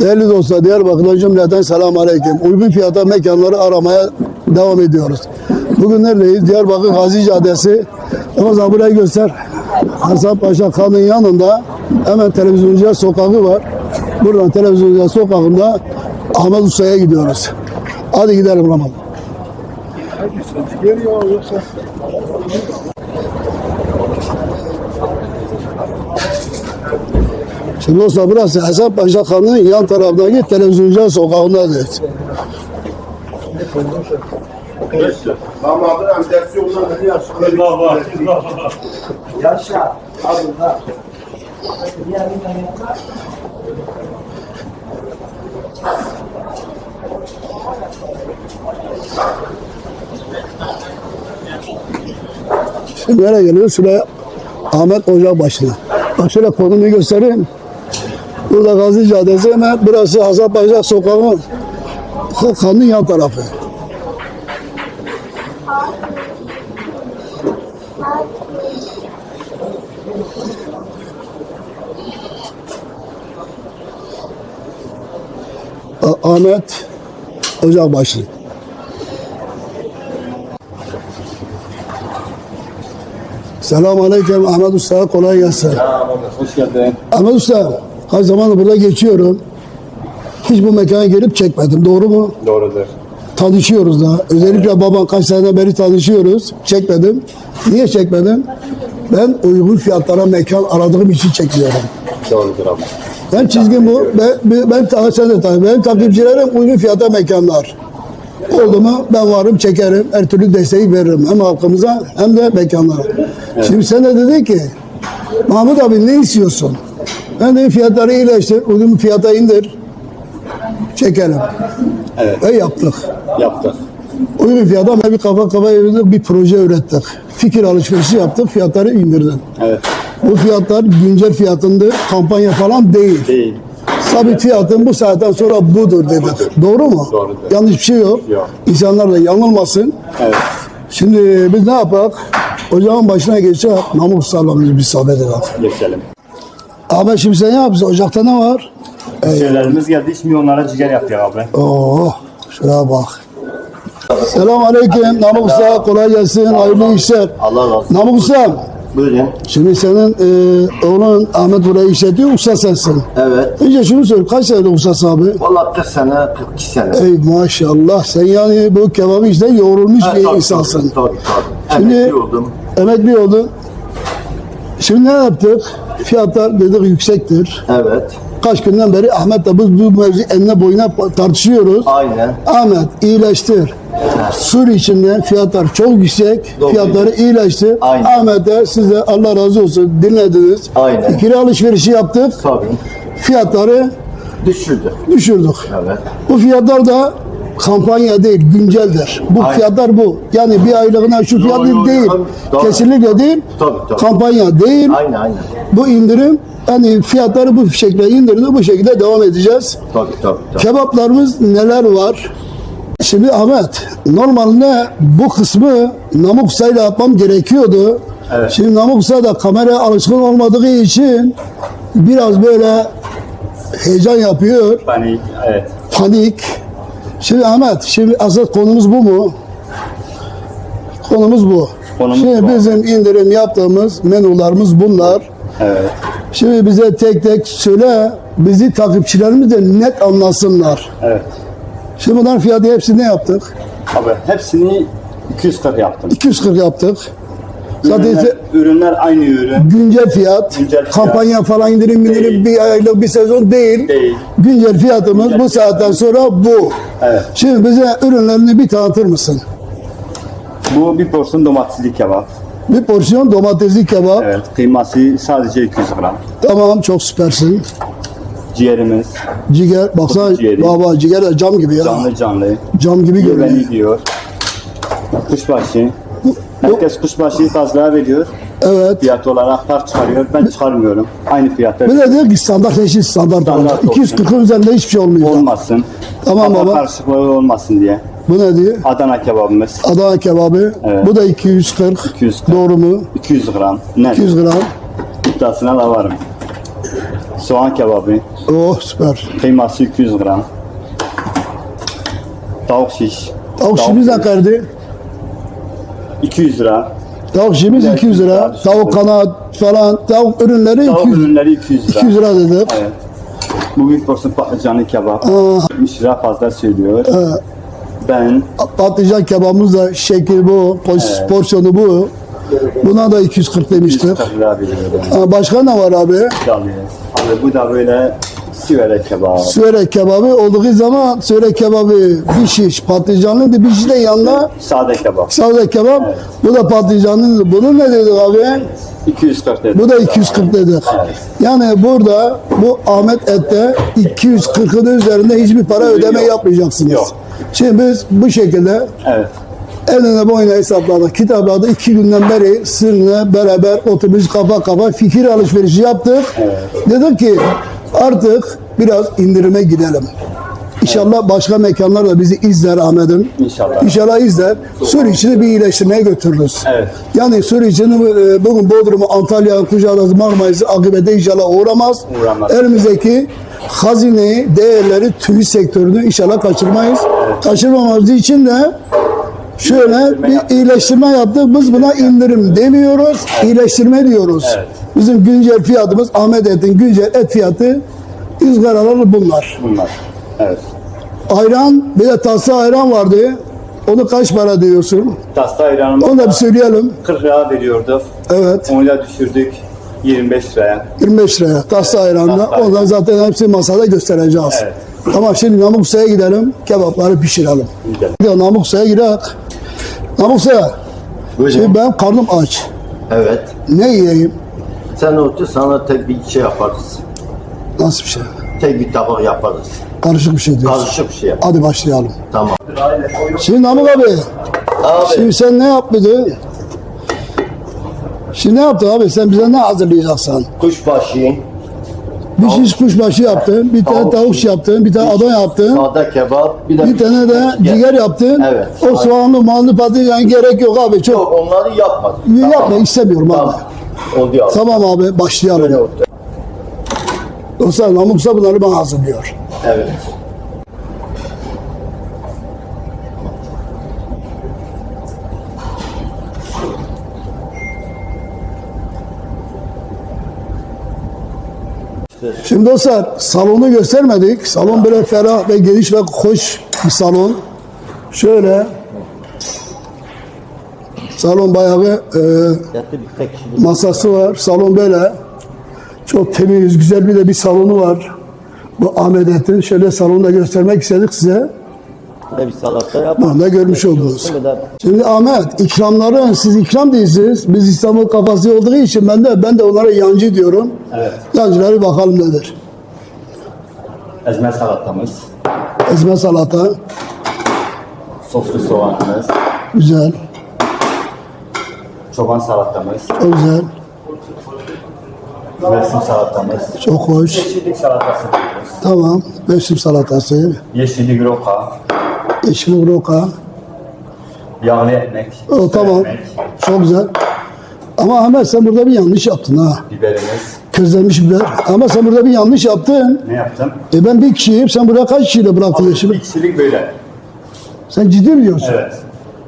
Değerli dostlar, Diyarbakır'dan cümleten selamun aleyküm. Uygun fiyata mekanları aramaya devam ediyoruz. Bugün neredeyiz? Diyarbakır Gazi Caddesi. Zaman burayı göster. Hasan Paşa Kan'ın yanında hemen televizyoncular sokağı var. Buradan televizyoncular sokağında Ahmet Usta'ya gidiyoruz. Hadi gidelim Ramazan. Şimdi dostlar burası Hasan Paşa Kan'ın yan tarafındaki televizyoncular sokağındayız. Damadın yaşlı. Yaşa. Adında. Şimdi nereye geliyoruz? Şuraya Ahmet Ocak başına. Bak şöyle konumu göstereyim. Burada Gazi Caddesi hemen burası Hasan Paşa Sokağı kanın yan tarafı. Ahmet Ocakbaşı. Selamun Aleyküm Ahmet Usta kolay gelsin. Hoş geldin. Ahmet Usta kaç zamandır burada geçiyorum. Hiç bu mekana gelip çekmedim. Doğru mu? Doğrudur. Tanışıyoruz da. Özellikle baban kaç seneden beri tanışıyoruz. Çekmedim. Niye çekmedim? Ben uygun fiyatlara mekan aradığım için çekiyorum. Doğrudur abi. Ben çizgim bu. Ben, ben, ben sen de tabii. Benim takipçilerim uygun fiyata mekanlar. Oldu mu ben varım çekerim. Her türlü desteği veririm. Hem halkımıza hem de mekanlara. Şimdi sen de dedin ki Mahmut abi ne istiyorsun? Ben de fiyatları iyileştir. Uygun fiyata indir. Çekelim. Evet. Ve yaptık. Yaptık. Uygun fiyata bir kafa kafa yürüdük, bir proje ürettik. Fikir alışverişi yaptık, fiyatları indirdim. Evet. Bu fiyatlar güncel fiyatındır, kampanya falan değil. Değil. Sabit fiyatın bu saatten sonra budur dedik. Doğru mu? Doğrudur. Yanlış bir şey yok. Yok. İnsanlar da yanılmasın. Evet. Şimdi biz ne yapak? Ocağın başına geçecek, namuk sağlamıyoruz bir sohbet edelim. Geçelim. Abi şimdi sen ne yapıyorsun? Ocakta ne var? Şeylerimiz geldi. Şimdi onlara ciğer yaptık abi. Oo, şuraya bak. Selam aleyküm. Namık Usta kolay gelsin. Hayırlı işler. Allah razı olsun. Namık Usta, Buyurun. şimdi senin e, oğlun Ahmet burayı işletiyor, usta sensin. Evet. Önce şunu söyle, kaç senedir ustası abi? Valla 40 sene, 42 sene. Ey maşallah, sen yani bu kebabı işte yoğrulmuş Ha, bir tabii, insansın. Tabii. tabii. Şimdi- Emekli oldum. Emekli oldun. Şimdi ne yaptık? Fiyatlar dedik yüksektir. Evet. Kaç günden beri Ahmet'le biz bu mevzu enine boyuna tartışıyoruz. Aynen. Ahmet iyileştir. Sur içinde fiyatlar çok yüksek. Doğru. Fiyatları iyileştir. Aynen. Ahmet'e size Allah razı olsun dinlediniz. Aynen. İkili alışverişi yaptık. Tabii. Fiyatları Düşürdü. düşürdük. Evet. Bu fiyatlar da kampanya değil, günceldir. Bu Aynen. fiyatlar bu. Yani bir aylığına şu fiyat değil. doğru. Kesinlikle değil. Tabii, tabii. Kampanya değil. Aynen aynen. Bu indirim yani fiyatları bu şekilde indirdi. Bu şekilde devam edeceğiz. Tabii tabii. tabii. Kebaplarımız neler var? Şimdi Ahmet, normalde bu kısmı Namık Usta'yla yapmam gerekiyordu. Evet. Şimdi Namık Usta da kameraya alışkın olmadığı için biraz böyle heyecan yapıyor, Hani evet. panik. Şimdi Ahmet, şimdi asıl konumuz bu mu? Konumuz bu. Konumuz şimdi bu. bizim indirim yaptığımız menularımız bunlar. Evet. Şimdi bize tek tek söyle, bizi takipçilerimiz de net anlasınlar. Evet. Şimdi bunların fiyatı hepsini ne yaptık? Abi hepsini 240 yaptım. 240 yaptık. Zaten Ürünler, aynı ürün. güncel fiyat, Güncel fiyat. kampanya falan indirim indirim Değil. bir aylık bir sezon değil. Değil. Güncel fiyatımız Güncel bu saatten sonra bu. Evet. Şimdi bize ürünlerini bir tanıtır mısın? Bu bir porsiyon domatesli kebap. Bir porsiyon domatesli kebap. Evet. Kıyması sadece 200 gram. Tamam çok süpersin. Ciğerimiz Ciger, baksana ciğeri. baba ciger de cam gibi ya. canlı canlı. Cam gibi görünüyor. Diyor. Kuşbaşı. Herkes kuşbaşıyı fazla veriyor. Evet. Fiyat olarak fark çıkarıyor. Ben çıkarmıyorum. Aynı fiyatta Bir de diyor ki standart eşit standart, Standart olacak. olsun. 240'ın üzerinde hiçbir şey olmayacak. olmasın. Tamam Kafa baba. karışıklığı olmasın diye. Bu ne diyor? Adana kebabımız Adana kebabı. Evet. Bu da 240. 240. Doğru mu? 200 gram. Ne? 200 gram. İddiasına da varım. Soğan kebabı. Oh süper. Kıyması 200 gram. Tavuk şiş. Tavuk şişimiz ne kadar? 200 lira. Tavuk Evet, 200 lira. Tavuk kanat falan. Tavuk ürünleri Tavuk 200, ürünleri 200 lira. 200 lira dedik. Evet. Bu büyük porsiyon patlıcanlı kebap. Aa. 70 lira fazla söylüyor. Ben Patlıcan kebabımız da şekil bu. pos- Evet. Porsiyonu bu. Buna da 240 demiştik. 140 lira veriyorum. Aa, Başka ne var abi? Abi bu da böyle sivere kebap. Sörek kebabı olduğu zaman sörek kebabı bir şiş patlıcanlı bir şiş de yanına Sade kebap. sade kebap. Bu da patlıcanlı. Bunu ne dedik abi? 240 lira. Bu da 240 dedik. Yani burada bu Ahmet Et'te 240'ın üzerinde hiçbir para ödeme Yok. yapmayacaksınız. Yok. Şimdi biz bu şekilde Evet. eline boyuna hesapladık. Kitaplarda iki günden beri sizinle beraber otobüs kafa kafa fikir alışverişi yaptık. Dedik ki artık biraz indirime gidelim. İnşallah başka mekanlar da bizi izler Ahmet'im. İnşallah. İnşallah izler. Suriçi'ni bir iyileştirmeye götürürüz. Evet. Yani Suriçi'ni e, bugün Bodrum'u, Antalya, Kuşadası, Marmaris'i akıbete inşallah uğramaz. Uğramaz. Elimizdeki hazineyi, değerleri, turist sektörünü inşallah kaçırmayız. Kaçırmamamız için de şöyle bir iyileştirme yaptık. Biz buna indirim demiyoruz, iyileştirme diyoruz. Bizim güncel fiyatımız Ahmet Et'in güncel et fiyatı ızgaraları bunlar. Bunlar. Evet. Ayran, bir de tatlı ayran vardı. Onu kaç para diyorsun? Tasta ayranımız Onu da bir söyleyelim. 40 lira veriyorduk. Evet. Onu da düşürdük 25 liraya. 25 liraya tatlı ayranla. Ayran. Ondan zaten hepsi masada göstereceğiz. Evet. Tamam şimdi Namıksa'ya gidelim. Kebapları pişirelim. Gidelim. Bir de Namıksa'ya gidelim. Namıksa'ya. Buyurun. Şimdi ben karnım aç. Evet. Ne yiyeyim? Sen otur sana tek bir şey yaparız. Nasıl bir şey? Tek bir tabak yaparız. Karışık bir şey diyorsun. Karışık bir şey yap. Hadi başlayalım. Tamam. Şimdi Namık abi. Abi. Şimdi sen ne yapmadın? Şimdi ne yaptın abi? Sen bize ne hazırlayacaksın? Kuşbaşı, Bir şiş kuşbaşı yaptın, bir tane Tavuk tavuk yaptın, bir tane Adana yaptın, sade kebap, bir de bir tane de ciğer yaptın. Evet. O soğanlı, mallı patlıcan gerek yok abi. Çok Yok onları yapmadık. yapma istemiyorum abi. Tamam. Oldu ya. Tamam abi Böyle başlayalım. oldu. Dostlar Namıksa bunları bana hazırlıyor. Evet. Şimdi dostlar salonu göstermedik. Salon böyle ferah ve geniş ve hoş bir salon. Şöyle salon bayağı e, masası var. Salon böyle. Çok temiz, güzel bir de bir salonu var. Bu Ahmet Ettin. Şöyle salonu da göstermek istedik size. Bir salata yap. Bunu da görmüş oldunuz. Şimdi Ahmet, ikramları siz ikram değilsiniz. Biz İstanbul kafası olduğu için ben de ben de onlara yancı diyorum. Evet. Yancıları bakalım nedir. Ezme salatamız, Ezme salata, soslu soğanımız, güzel, çoban salatamız, çok güzel, mevsim salatamız, çok hoş. yeşillik salatası diyoruz. Tamam, mevsim salatası, Yeşillik roka, yeşil roka. yağlı ekmek, O, tamam, ekmek, çok güzel. Ama Ahmet sen burada bir yanlış yaptın ha. biberimiz. Közlenmiş biber. Ama sen burada bir yanlış yaptın. Ne yaptım? E ben bir kişiyim, sen buraya kaç kişiyle bıraktın Bir işimi? kişilik böyle. Sen ciddi mi diyorsun? Evet.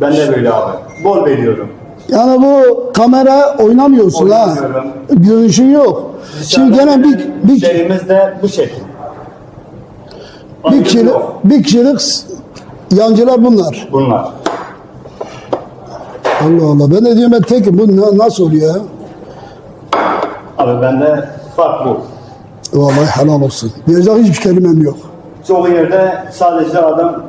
Ben de böyle abi. Bol veriyorum. Yani bu kamera oynamıyorsun ha. Oynamıyorum. Görünüşün yok. Şimdi gene bir, bir, Şeyimiz de bu şekil. bir, kişilik, bir kişilik yancılar bunlar. Bunlar. Allah Allah. Ben de diyorum ben tekim. Bu na- nasıl oluyor ya? Abi bende fark bu. Vallahi helal olsun. Diyecek hiçbir kelimem yok. Çoğu yerde sadece adam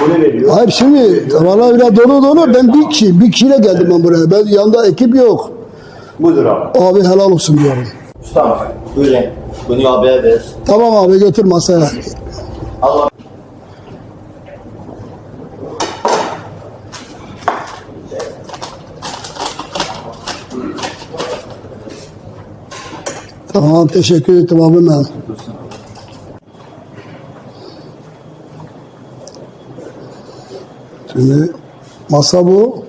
bunu veriyor. Hayır şimdi vallahi biraz dolu dolu. Ben bir kişi, bir kişiyle geldim ben buraya. Ben yanında ekip yok. Budur abi. Abi helal olsun diyorum. Tamam. Buyurun. Bunu abiye ver. Tamam abi götür masaya. Allah. Tamam teşekkür ederim abi ben. Şimdi masa bu.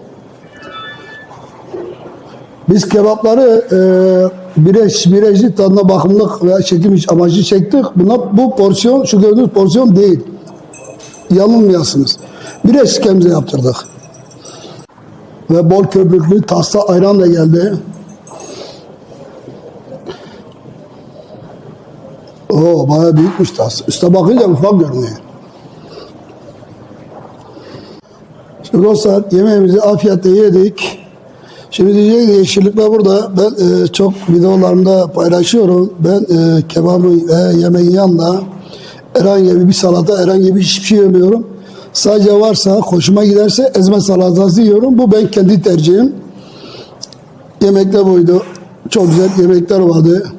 Biz kebapları e, bireş, bireşli tadına bakımlık veya çekim amacı çektik. Buna, bu porsiyon, şu gördüğünüz porsiyon değil. Yanılmayasınız. Bireş işkemze yaptırdık. Ve bol köpüklü tasla ayran da geldi. Oo bayağı büyükmüş tas. Üste bakınca ufak görünüyor. Şimdi dostlar yemeğimizi afiyetle yedik. Şimdi diyecek ki yeşillikler burada. Ben e, çok videolarımda paylaşıyorum. Ben e, kebabı ve yemeğin yanında herhangi bir salata, herhangi bir hiçbir şey yemiyorum. Sadece varsa, hoşuma giderse ezme salatası yiyorum. Bu ben kendi tercihim. Yemekler buydu. Çok güzel yemekler vardı.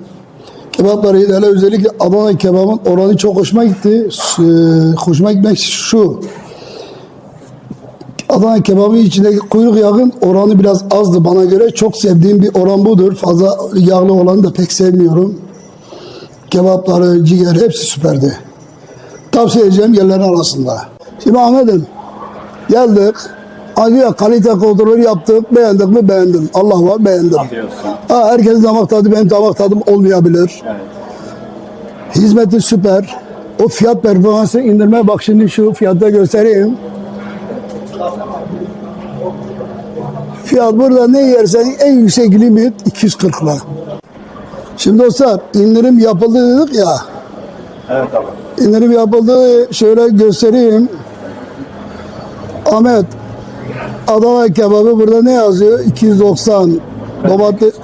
Kebapları. Hele özellikle Adana kebabın oranı çok hoşuma gitti. Ee, hoşuma gitmek şu. Adana kebabı içindeki kuyruk yağın oranı biraz azdı bana göre. Çok sevdiğim bir oran budur. Fazla yağlı olanı da pek sevmiyorum. Kebapları, ciğer hepsi süperdi. Tavsiye edeceğim yerlerin arasında. Şimdi Ahmet'im geldik. Hadi ya kalite kontrolü yaptık. Beğendik mi beğendim. Allah var beğendim. Ha, herkesin damak tadı benim damak tadım olmayabilir. Evet. Hizmeti süper. O fiyat performansı indirme bak şimdi şu fiyatta göstereyim. Fiyat burada ne yersen en yüksek limit 240 lira. Şimdi dostlar indirim yapıldı dedik ya. Evet abi. İndirim yapıldı şöyle göstereyim. Ahmet Adana kebabı burada ne yazıyor? 290 domates.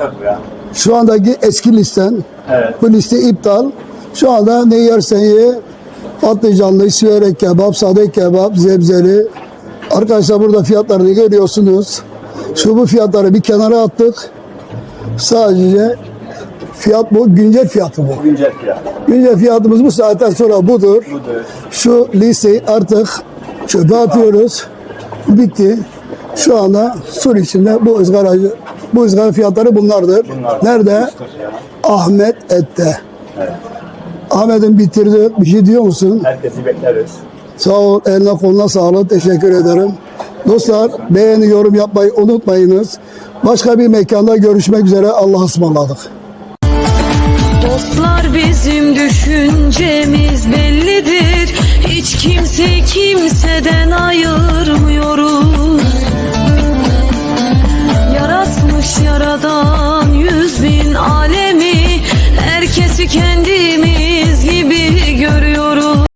Şu andaki eski listen. Evet. Bu liste iptal. Şu anda ne yersen ye. Patlıcanlı, siverek kebap, sade kebap, zebzeli. Arkadaşlar burada fiyatlarını görüyorsunuz. Şu bu fiyatları bir kenara attık. Sadece fiyat bu. Güncel fiyatı bu. Güncel fiyat. Güncel fiyatımız bu saatten sonra budur. Budur. Şu listeyi artık çöpe atıyoruz. Bitti. Şu anda sur içinde bu ızgaracı, bu ızgara fiyatları bunlardır. Bunlar. Nerede? 140 ya. Ahmet Et'te. Evet. Ahmet'in bitirdi. Bir şey diyor musun? Herkesi bekleriz. Sağ ol. Eline koluna sağlık. Teşekkür ederim. Dostlar beğeni yorum yapmayı unutmayınız. Başka bir mekanda görüşmek üzere. Allah'a ısmarladık. Dostlar bizim düşüncemiz bellidir hiç kimse kimseden ayırmıyoruz. Yaratmış yaradan yüz bin alemi Herkesi kendimiz gibi görüyoruz.